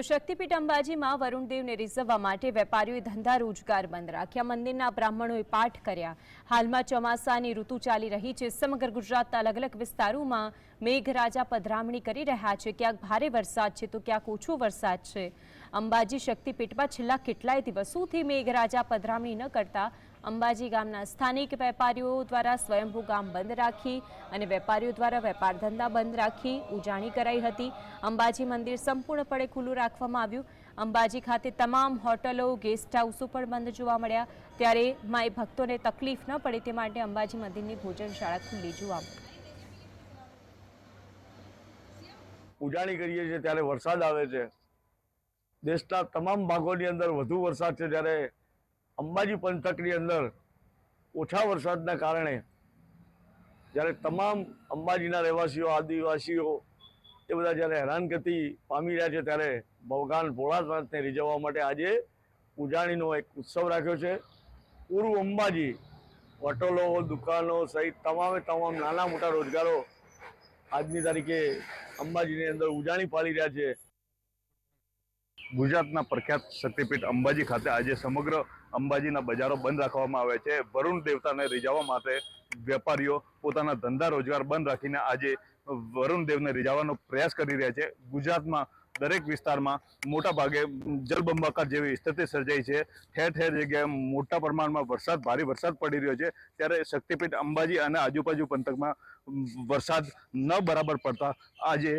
તો શક્તિપીઠ અંબાજીમાં વરુણદેવને રીઝવવા માટે વેપારીઓએ ધંધા રોજગાર બંધ રાખ્યા. મંદિરના બ્રાહ્મણોએ પાઠ કર્યા. હાલમાં ચોમાસાની ઋતુ ચાલી રહી છે. સમગ્ર ગુજરાતના અલગ અલગ વિસ્તારોમાં મેઘરાજા પધરામણી કરી રહ્યા છે. ક્યાંક ભારે વરસાદ છે તો ક્યાંક ઓછો વરસાદ છે. અંબાજી શક્તિપીઠમાં છેલ્લા કેટલાય દિવસોથી મેઘરાજા પધરામણી ન કરતા અંબાજી ગામના સ્થાનિક વેપારીઓ દ્વારા સ્વયંભૂ ગામ બંધ રાખી અને વેપારીઓ દ્વારા વેપાર ધંધા બંધ રાખી ઉજાણી કરાઈ હતી. અંબાજી મંદિર સંપૂર્ણપણે ખુલ્લું રાખવામાં આવ્યું. અંબાજી ખાતે તમામ હોટલો ગેસ્ટ હાઉસો પણ બંધ જોવા મળ્યા. ત્યારે માય ભક્તોને તકલીફ ન પડે તે માટે અંબાજી મંદિરની ભોજનશાળા ખુલ્લી જોવા મળી. ઉજાણી કરીએ છીએ ત્યારે વરસાદ આવે છે. દેશના તમામ ભાગોની અંદર વધુ વરસાદ છે ત્યારે અંબાજી પંથકની અંદર ઓછા વરસાદના કારણે જ્યારે તમામ અંબાજીના રહેવાસીઓ, આદિવાસીઓ એ બધા જ્યારે હેરાનગતિ પામી રહ્યા છે, ત્યારે ભગવાન ભોળાનાથને રીઝવવા માટે આજે ઉજાણીનો એક ઉત્સવ રાખ્યો છે. પૂરું અંબાજી, હોટલો, દુકાનો સહિત તમામે તમામ નાના મોટા રોજગારો આજની તારીખે અંબાજીની અંદર ઉજાણી પાડી રહ્યા છે. ગુજરાતના પ્રખ્યાત શક્તિપીઠ અંબાજી ખાતે આજે સમગ્ર અંબાજીના બજારો બંધ રાખવામાં આવે છે. વરુણ દેવતાને રીઝાવવા માટે વેપારીઓ પોતાના ધંધા રોજગાર બંધ રાખીને આજે વરુણ દેવને રીઝાવવાનો પ્રયાસ કરી રહ્યા છે. ગુજરાતમાં દરેક વિસ્તારમાં મોટા ભાગે જલબંબાકાર જેવી સ્થિતિ સર્જાઈ છે. ઠેર ઠેર જગ્યાએ મોટા પ્રમાણમાં વરસાદ, ભારે વરસાદ પડી રહ્યો છે. ત્યારે શક્તિપીઠ અંબાજી અને આજુબાજુ પંથકમાં વરસાદ ન બરાબર પડતા આજે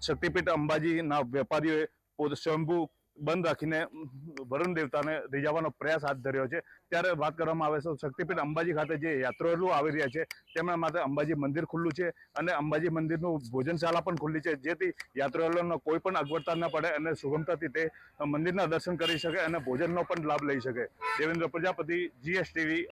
શક્તિપીઠ અંબાજીના વેપારીઓએ પોતે સ્વયંભૂ બંધ રાખીને વરુણ દેવતાને રીઝાવવાનો પ્રયાસ હાથ ધર્યો છે. ત્યારે વાત કરવામાં આવે છે, શક્તિપીઠ અંબાજી ખાતે જે યાત્રાળુઓ આવી રહ્યા છે, તેમના માટે અંબાજી મંદિર ખુલ્લું છે અને અંબાજી મંદિરનું ભોજનશાળા પણ ખુલ્લી છે, જેથી યાત્રાળુઓનો કોઈ પણ અગવડતા ન પડે અને સુગમતાથી તે મંદિરના દર્શન કરી શકે અને ભોજનનો પણ લાભ લઈ શકે. દેવેન્દ્ર પ્રજાપતિ જીએસટીવી